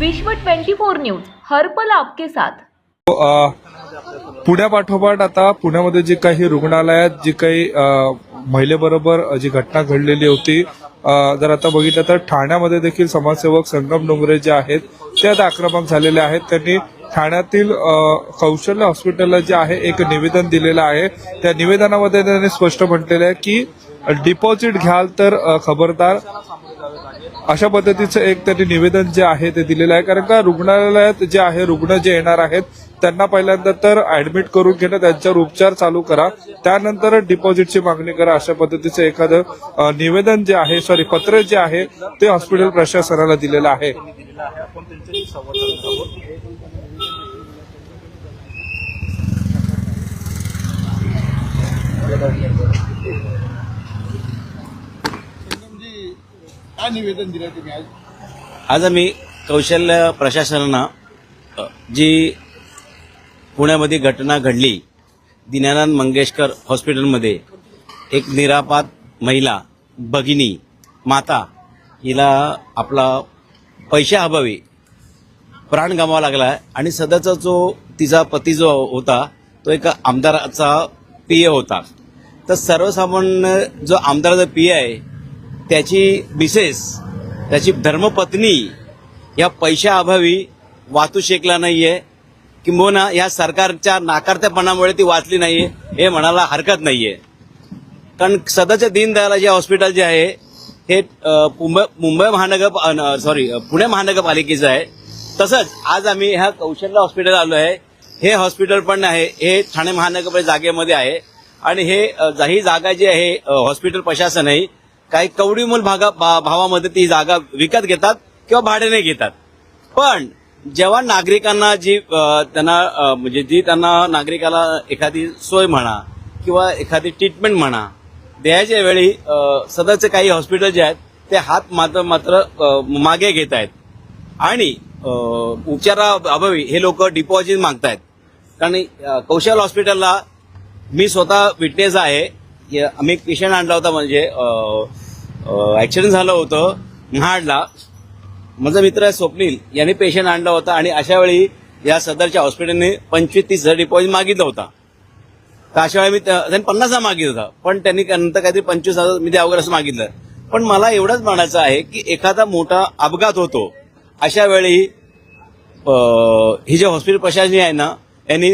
विश्व 24 न्यूज हर्पल आपके साथ. पुण्यापाठोपाठ आता. पुण्यामध्ये जे काही रुग्णालयात जी काही महिलेबरोबर जी घटना घडलेली होती जर आता बघितलं तर ठाण्यामध्ये देखील समाजसेवक संगम डोंगरे जे आहेत ते आता आक्रमक झालेले आहेत. त्यांनी ठाण्यातील कौशल्य हॉस्पिटलला जे आहे एक निवेदन दिलेलं आहे. त्या निवेदनामध्ये त्यांनी स्पष्ट म्हटलेलं आहे की डिपॉझिट घ्याल तर खबरदार. अशा पद्धतीचं एक त्यांनी निवेदन जे आहे ते दिलेलं आहे कारण का रुग्णालयात जे आहे रुग्ण जे येणार आहेत त्यांना पहिल्यांदा तर ऍडमिट करून घेणं त्यांच्यावर उपचार चालू करा त्यानंतर डिपॉझिटची मागणी करा अशा पद्धतीचं एखादं निवेदन जे आहे सॉरी पत्र जे आहे ते हॉस्पिटल प्रशासनाला दिलेलं आहे Gracias. काय निवेदन दिलं तुम्ही आज? आज आम्ही कौशल्य प्रशासनानं जी पुण्यामध्ये घटना घडली दीनानाथ मंगेशकर हॉस्पिटलमध्ये एक निरापात महिला भगिनी माता हिला आपला पैशाअभावी प्राण गमावा लागला आणि सध्याचा जो तिचा पती जो होता तो एका आमदाराचा पीए होता. तर सर्वसामान्य जो आमदाराचा ए आहे त्याची मिसेस त्याची धर्मपत्नी या पैशाअभावी वाचू शकला नाहीये. किंबहुना या सरकारच्या नाकारत्यापणामुळे ती वाचली नाहीये हे म्हणायला हरकत नाहीये. कारण सध्याच्या दीनदयाल जे हॉस्पिटल जे आहे हे मुंबई मुंबई महानगर सॉरी पुणे महानगरपालिकेचं आहे. तसंच आज आम्ही ह्या कौशल्य हॉस्पिटल आलो आहे. हे हॉस्पिटल पण आहे हे ठाणे महानगरपालिका जागेमध्ये आहे. आणि हे जाही ही जागा जी आहे हॉस्पिटल प्रशासन आहे काही कवडीमूल भागा भावामध्ये ती जागा विकत घेतात किंवा भाड्याने घेतात. पण जेव्हा नागरिकांना जी त्यांना म्हणजे जी त्यांना नागरिकाला एखादी सोय म्हणा किंवा एखादी ट्रीटमेंट म्हणा द्यायच्या वेळी सदरचे काही हॉस्पिटल जे आहेत ते हात मात्र मात्र मागे घेत आहेत. आणि उपचाराअभावी हे लोक डिपॉझिट मागतायत. कारण कौशल हॉस्पिटलला मी स्वतः विटनेस आहे आम्ही एक पेशंट आणला होता म्हणजे ॲक्सिडेंट झालं होतं महाडला माझा मित्र आहे स्वप्नील यांनी पेशंट आणला होता आणि अशा वेळी या सदरच्या हॉस्पिटलने पंचवीस तीस हजार डिपॉझिट मागितला होता. तर अशा वेळी मी त्या- त्यांनी पन्नास हजार मागितलं होता. पण त्यांनी नंतर काहीतरी पंचवीस हजार मी द्या वगैरे असं मागितलं. पण मला एवढंच म्हणायचं आहे की एखादा मोठा अपघात होतो अशा वेळी हे जे हॉस्पिटल प्रशासन आहे ना यांनी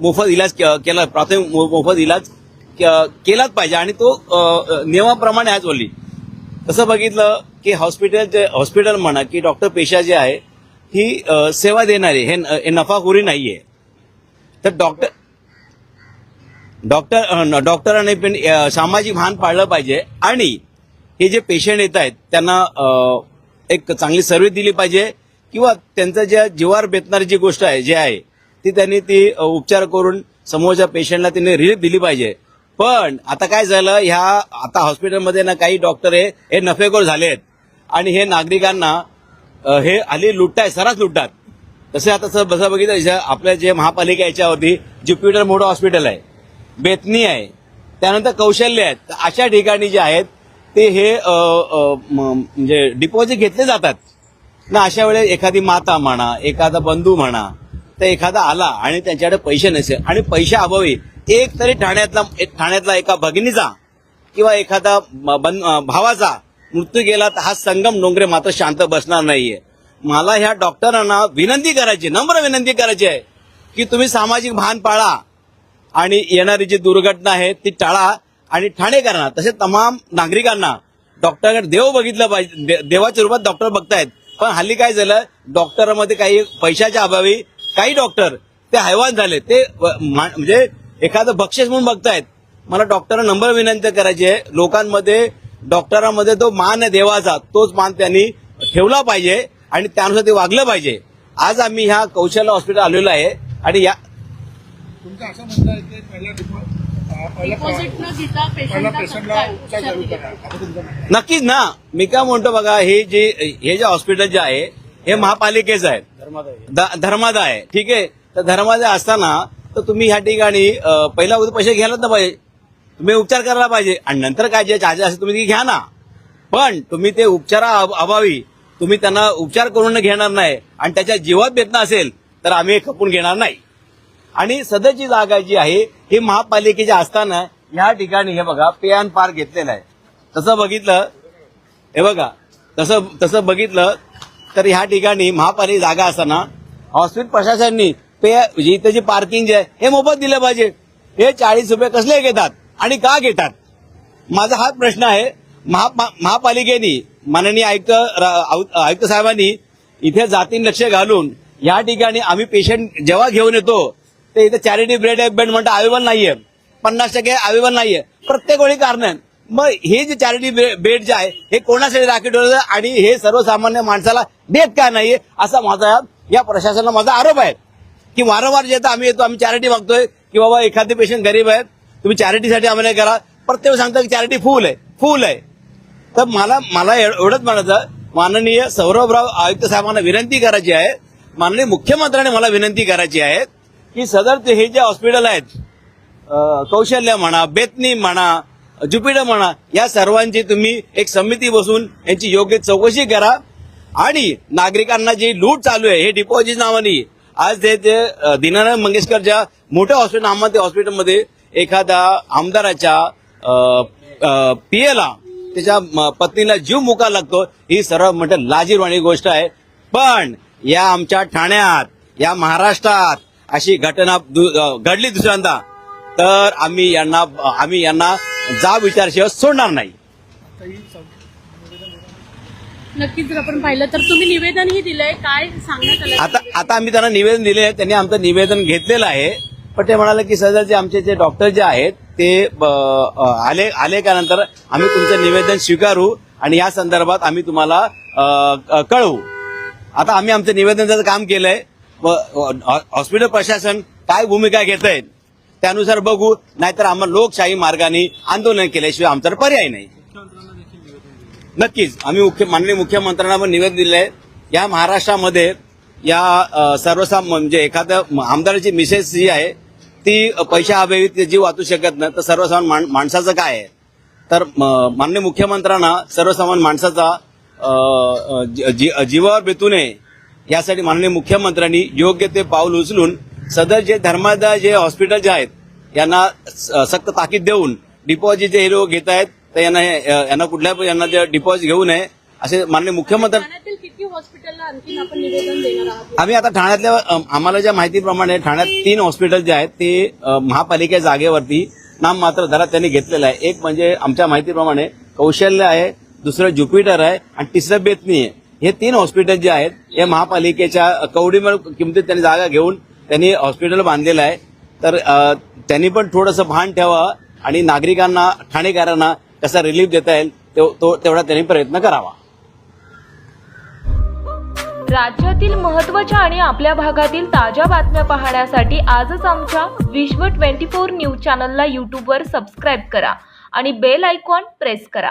मोफत इलाज केला प्राथमिक मो- मोफत इलाज केलाच पाहिजे. आणि तो नियमाप्रमाणे आज बोलली. तसं बघितलं की हॉस्पिटल हॉस्पिटल म्हणा की डॉक्टर पेशा जे आहे ही सेवा देणारी हे नफाखोरी नाहीये. तर डॉक्टर डॉक्टर डॉक्टरांनी पण सामाजिक भान पाळलं पाहिजे. आणि हे जे पेशंट येत आहेत त्यांना एक चांगली सर्व्हिस दिली पाहिजे. किंवा त्यांचं ज्या जीवावर बेतणारी जी गोष्ट आहे जे आहे ती त्यांनी ती उपचार करून समोरच्या पेशंटला त्यांनी रिलीफ दिली पाहिजे. पण आता काय झालं ह्या आता हॉस्पिटलमध्ये ना काही डॉक्टर हे नफेखोर झाले आहेत आणि हे नागरिकांना हे आली लुटताय सरास लुटतात. तसे आता सर बसा बघितलं आपल्या जे महापालिका याच्यावरती ज्युपिटर मोठं हॉस्पिटल आहे बेतनी आहे त्यानंतर कौशल्य आहेत. अशा ठिकाणी जे आहेत ते हे म्हणजे डिपॉझिट घेतले जातात. ना अशा वेळेस एखादी माता म्हणा एखादा बंधू म्हणा तर एखादा आला आणि त्यांच्याकडे पैसे नसेल आणि पैशा अभावी एक तरी ठाण्यातला एक ठाण्यातला एका भगिनीचा किंवा एखादा बन- भावाचा मृत्यू गेला तर हा संगम डोंगरे मात्र शांत बसणार नाहीये. मला ह्या डॉक्टरांना विनंती करायची नम्र विनंती करायची आहे की तुम्ही सामाजिक भान पाळा आणि येणारी जी दुर्घटना आहे ती टाळा आणि ठाणेकरांना तसेच तमाम नागरिकांना डॉक्टरकडे देव बघितलं पाहिजे दे- देवाच्या रूपात डॉक्टर बघतायत. पण हल्ली काय झालं डॉक्टरमध्ये काही पैशाच्या अभावी काही डॉक्टर ते हैवान झाले. ते मा- म्हणजे एखादं बक्षीस म्हणून बघतायत. मला डॉक्टरांना नंबर विनंती करायची आहे. लोकांमध्ये डॉक्टरांमध्ये तो मान आहे देवाचा. तोच मान त्यांनी ठेवला पाहिजे आणि त्यानुसार ते वागलं पाहिजे. आज आम्ही ह्या कौशल्य हॉस्पिटल आलेलो आहे आणि या तुमचं असं म्हणणं आहे की पहिला. नक्कीच ना. मी काय म्हणतो बघा हे जे हे जे हॉस्पिटल जे आहे हे महापालिकेचं आहे. ध- धर्मादा आहे ठीक आहे? तर धर्मादा असताना तर तुम्ही ह्या ठिकाणी पहिला उद्या पैसे घ्यायलाच ना पाहिजे. तुम्ही उपचार करायला पाहिजे. आणि नंतर काय जे चार्जेस असेल तुम्ही ते घ्या ना. पण तुम्ही ते उपचारा अभावी तुम्ही त्यांना उपचार करून घेणार नाही. आणि त्याच्या जीवात बेतना असेल तर आम्ही खपून घेणार नाही. आणि सदरची जागा जी आहे ही महापालिकेची असताना ह्या ठिकाणी हे बघा पे अँड घेतलेलं आहे. तसं बघितलं हे बघा तसं तसं बघितलं तर ह्या ठिकाणी महापालिका जागा असताना हॉस्पिटल प्रशासनाने पे म्हणजे इथं जी पार्किंग जे आहे हे मोफत दिलं पाहिजे. हे चाळीस रुपये कसले घेतात आणि का घेतात? माझा हाच प्रश्न आहे. महापालिकेने माननीय आयुक्त आयुक्त साहेबांनी इथे जातीन लक्ष घालून या ठिकाणी आम्ही पेशंट जेव्हा घेऊन येतो ते इथे चॅरिटी ब्रेड बेड म्हणतं अवेलेबल नाहीये. पन्नास टक्के अवेलेबल नाहीये. प्रत्येक वेळी कारण आहे. मग हे जे चॅरिटी बेड जे आहे हे कोणासाठी राखीव आणि हे सर्वसामान्य माणसाला देत का नाहीये? असा माझा या प्रशासनाला माझा आरोप आहे. की वारंवार जे आम्ही येतो आम्ही चॅरिटी मागतोय की बाबा एखादे पेशंट गरीब आहेत तुम्ही चॅरिटीसाठी आम्हाला करा. प्रत्येक सांगतो सांगता की चॅरिटी फुल आहे फुल आहे. तर मला मला एवढंच म्हणायचं माननीय सौरभराव आयुक्त साहेबांना विनंती करायची आहे माननीय मुख्यमंत्र्यांनी मला विनंती करायची आहे की सदर ते हे जे हॉस्पिटल आहेत कौशल्य म्हणा बेतनी म्हणा ज्युपिटर म्हणा या सर्वांची तुम्ही एक समिती बसून यांची योग्य चौकशी करा. आणि नागरिकांना जी लूट चालू आहे हे डिपॉझिट नावाने आज ते ते मंगेशकरच्या मोठ्या हॉस्पिटल नामांकित हॉस्पिटलमध्ये एखाद्या आमदाराच्या पियेला त्याच्या पत्नीला जीव मुका लागतो ही सर्व म्हणजे लाजीरवाणी गोष्ट आहे. पण या आमच्या ठाण्यात या महाराष्ट्रात अशी घटना दु- घडली दुसऱ्यांदा तर आम्ही यांना आम्ही यांना जा विचारशिवाय सोडणार नाही. नक्कीच जर आपण पाहिलं तर तुम्ही निवेदनही दिलंय. काय सांगण्यात आलं? आता आता आम्ही त्यांना निवेदन दिले आहे. त्यांनी आमचं निवेदन घेतलेलं आहे. पण ते म्हणाले की सध्या जे आमचे जे डॉक्टर जे आहेत ते आले आले का नंतर आम्ही तुमचं निवेदन स्वीकारू आणि या संदर्भात आम्ही तुम्हाला कळवू. आता आम्ही आमचं निवेदनाचं काम केलंय. हॉस्पिटल प्रशासन काय भूमिका घेत आहे त्यानुसार बघू. नाहीतर आम्हाला लोकशाही मार्गाने आंदोलन केल्याशिवाय आमचा पर्याय नाही. नक्कीच. आम्ही मुख्य माननीय मुख्यमंत्र्यांना पण निवेदन दिले आहे या महाराष्ट्रामध्ये या सर्वसाम म्हणजे एखाद्या आमदाराची मिसेस जी आहे ती पैशा अभावी जीव वाचू शकत नाही तर सर्वसामान्य माणसाचं काय आहे? तर म- माननीय मुख्यमंत्र्यांना सर्वसामान्य माणसाचा जी- जी- जीवावर बेतू नये यासाठी माननीय मुख्यमंत्र्यांनी योग्य ते पाऊल उचलून सदर जे धर्मादाय जे हॉस्पिटल जे आहेत यांना स- सक्त ताकीद देऊन डिपॉझिट जे हे लोक घेत आहेत तर यांना यांना कुठल्या यांना ते डिपॉझिट घेऊ नये असे माननीय मुख्यमंत्री आम्ही आता ठाण्यातल्या आम्हाला ज्या माहितीप्रमाणे ठाण्यात तीन हॉस्पिटल जे आहेत ते अ, महापालिके जागेवरती नाम मात्र दरात त्यांनी घेतलेलं आहे. एक म्हणजे आमच्या माहितीप्रमाणे कौशल्य आहे दुसरं ज्युपिटर आहे आणि तिसरं बेतनी आहे. हे तीन हॉस्पिटल जे आहेत हे महापालिकेच्या कवडीमळ किमतीत त्यांनी जागा घेऊन त्यांनी हॉस्पिटल बांधलेलं आहे. तर त्यांनी पण थोडंसं भान ठेवा आणि नागरिकांना ठाणेकरांना कसा रिलीफ देता येईल तो तो- तेवढा त्यांनी प्रयत्न करावा. राज्यातील महत्त्वाच्या आणि आपल्या भागातील ताज्या बातम्या पाहण्यासाठी आजच आमच्या विश्व ट्वेंटी फोर न्यूज चॅनलला यूट्यूबवर सबस्क्राईब करा आणि बेल आयकॉन प्रेस करा.